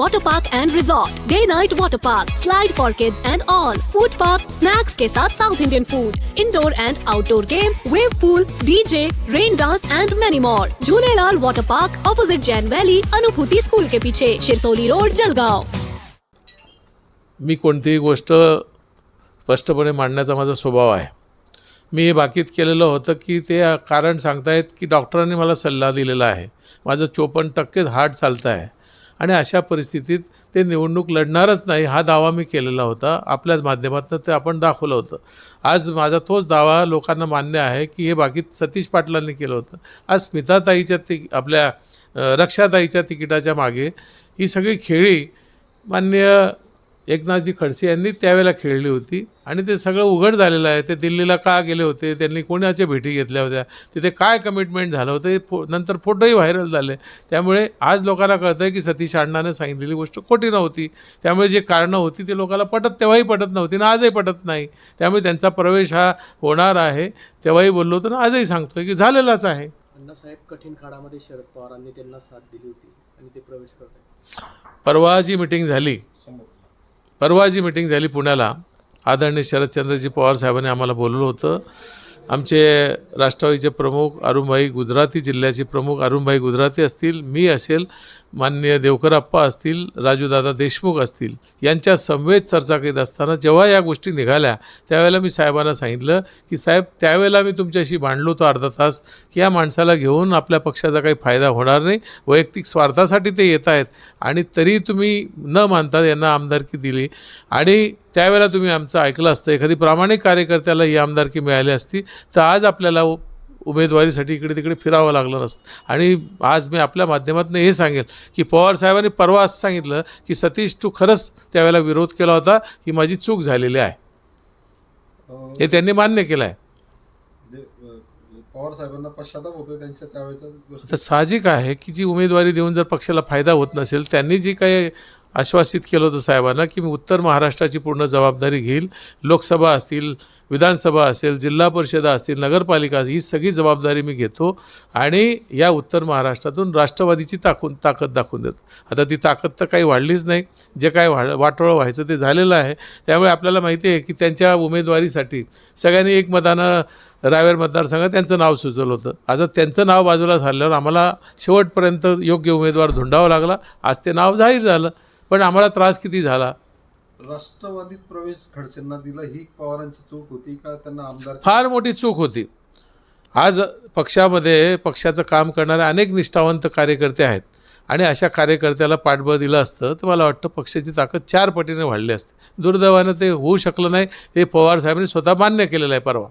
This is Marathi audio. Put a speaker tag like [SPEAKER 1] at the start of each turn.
[SPEAKER 1] Jhulelalal Water Park and Resort. Day night water park, slide for kids and all. Food park, snacks के साथ South Indian food. Indoor and outdoor game, wave pool, DJ, rain dance and many more. Jhulelalal Water Park, opposite Jain Valley, अनुभूति स्कूल के पीछे शिरसोली रोड जलगांव
[SPEAKER 2] मी कोणतीही गोष्ट स्पष्टपणे मांडण्याचा माझा स्वभाव आहे मी हे बाकीत केलेलं होतं की ते कारण सांगतायत की डॉक्टरांनी मला सल्ला दिलेला आहे माझं चोपन्न टक्के हार्ट चालतं आहे आणि अशा परिस्थितीत ते निवडणूक लढणारच नाही हा दावा मी केलेला होता. आपल्याच माध्यमातून ते आपण दाखवलं होतं. आज माझा तोच दावा लोकांना मान्य आहे की हे बाकी सतीश पाटलांनी केलं होतं. आज स्मिताताईच्या ति आपल्या रक्षाताईच्या तिकिटाच्या मागे ही सगळी खेळी मान्य एकनाथजी खडसे यांनी त्यावेळेला खेळली होती आणि ते सगळं उघड झालेलं आहे. ते दिल्लीला का गेले होते? त्यांनी कोणाच्या भेटी घेतल्या होत्या? तिथे काय कमिटमेंट झालं होतं? फो नंतर फोटोही व्हायरल झाले. त्यामुळे आज लोकांना कळतं आहे की सतीश अण्णाने सांगितलेली गोष्ट खोटी नव्हती. त्यामुळे जे कारणं होती ते लोकांना पटत तेव्हाही पटत नव्हती ना आजही पटत नाही. त्यामुळे त्यांचा प्रवेश हा होणार आहे. तेव्हाही बोललो होतो ना आजही सांगतोय की झालेलाच आहे.
[SPEAKER 3] अण्णासाहेब कठीण काळामध्ये शरद पवारांनी त्यांना साथ दिली होती आणि ते प्रवेश करत
[SPEAKER 2] परवा जी मिटिंग झाली परवा जी मिटिंग झाली पुण्याला. आदरणीय शरदचंद्रजी पवार साहेबांनी आम्हाला बोलवलं होतं. आमचे राष्ट्रवादीचे प्रमुख अरुणभाई गुजराती जिल्ह्याचे प्रमुख अरुणभाई गुजराती असतील मी असेल माननीय देवकरप्पा असतील राजूदादा देशमुख असतील यांच्या समवेत चर्चा करीत असताना जेव्हा या गोष्टी निघाल्या त्यावेळेला मी साहेबांना सांगितलं की साहेब त्यावेळेला मी तुमच्याशी भांडलो होतो अर्धा तास की या माणसाला घेऊन आपल्या पक्षाचा काही फायदा होणार नाही वैयक्तिक स्वार्थासाठी ते येत आहेत आणि तरी तुम्ही न मानता यांना आमदारकी दिली. आणि त्यावेळेला तुम्ही आमचं ऐकलं असतं एखादी प्रामाणिक कार्यकर्त्याला ही आमदारकी मिळाली असती तर आज आपल्याला उमेदवारीसाठी इकडे तिकडे फिरावं लागलं नसतं आणि आज मी आपल्या माध्यमातून हे सांगेल की पवार साहेबांनी परवा असं सांगितलं की सतीश तू खरंच त्यावेळेला विरोध केला होता ही माझी चूक झालेली आहे. हे त्यांनी मान्य केलं आहे.
[SPEAKER 4] पवार साहेबांना पश्चाताप होतोय त्यांच्या त्यावेळेचा
[SPEAKER 2] तर साहजिक आहे की जी उमेदवारी देऊन जर पक्षाला फायदा होत नसेल त्यांनी जी काही आश्वासित केलं होतं साहेबांना की मी उत्तर महाराष्ट्राची पूर्ण जबाबदारी घेईल. लोकसभा असतील विधानसभा असेल जिल्हा परिषदा असतील नगरपालिका ही सगळी जबाबदारी मी घेतो आणि या उत्तर महाराष्ट्रातून राष्ट्रवादीची ताकून ताकद दाखवून देतो. आता ती ताकद तर काही वाढलीच नाही. जे काय वाढ वाटोळं व्हायचं ते झालेलं आहे. त्यामुळे आपल्याला माहिती आहे की त्यांच्या उमेदवारीसाठी सगळ्यांनी एकमतानं रावेर मतदारसंघात त्यांचं नाव सुचवलं होतं. आता त्यांचं नाव बाजूला झाल्यावर आम्हाला शेवटपर्यंत योग्य उमेदवार धुंडावा लागला. आज ते नाव जाहीर झालं. पण आम्हाला त्रास किती झाला?
[SPEAKER 4] राष्ट्रवादीत प्रवेश खडसेंना दिला ही पवारांची चूक होती का? त्यांना आमदार
[SPEAKER 2] फार मोठी चूक होती. आज पक्षामध्ये पक्षाचं काम करणारे अनेक निष्ठावंत कार्यकर्ते आहेत आणि अशा कार्यकर्त्याला पाठबळ दिलं असतं तर मला वाटतं पक्षाची ताकद चार पटीने वाढली असते. दुर्दैवानं ते होऊ शकलं नाही हे पवार साहेबांनी स्वतः मान्य केलेलं आहे परवा.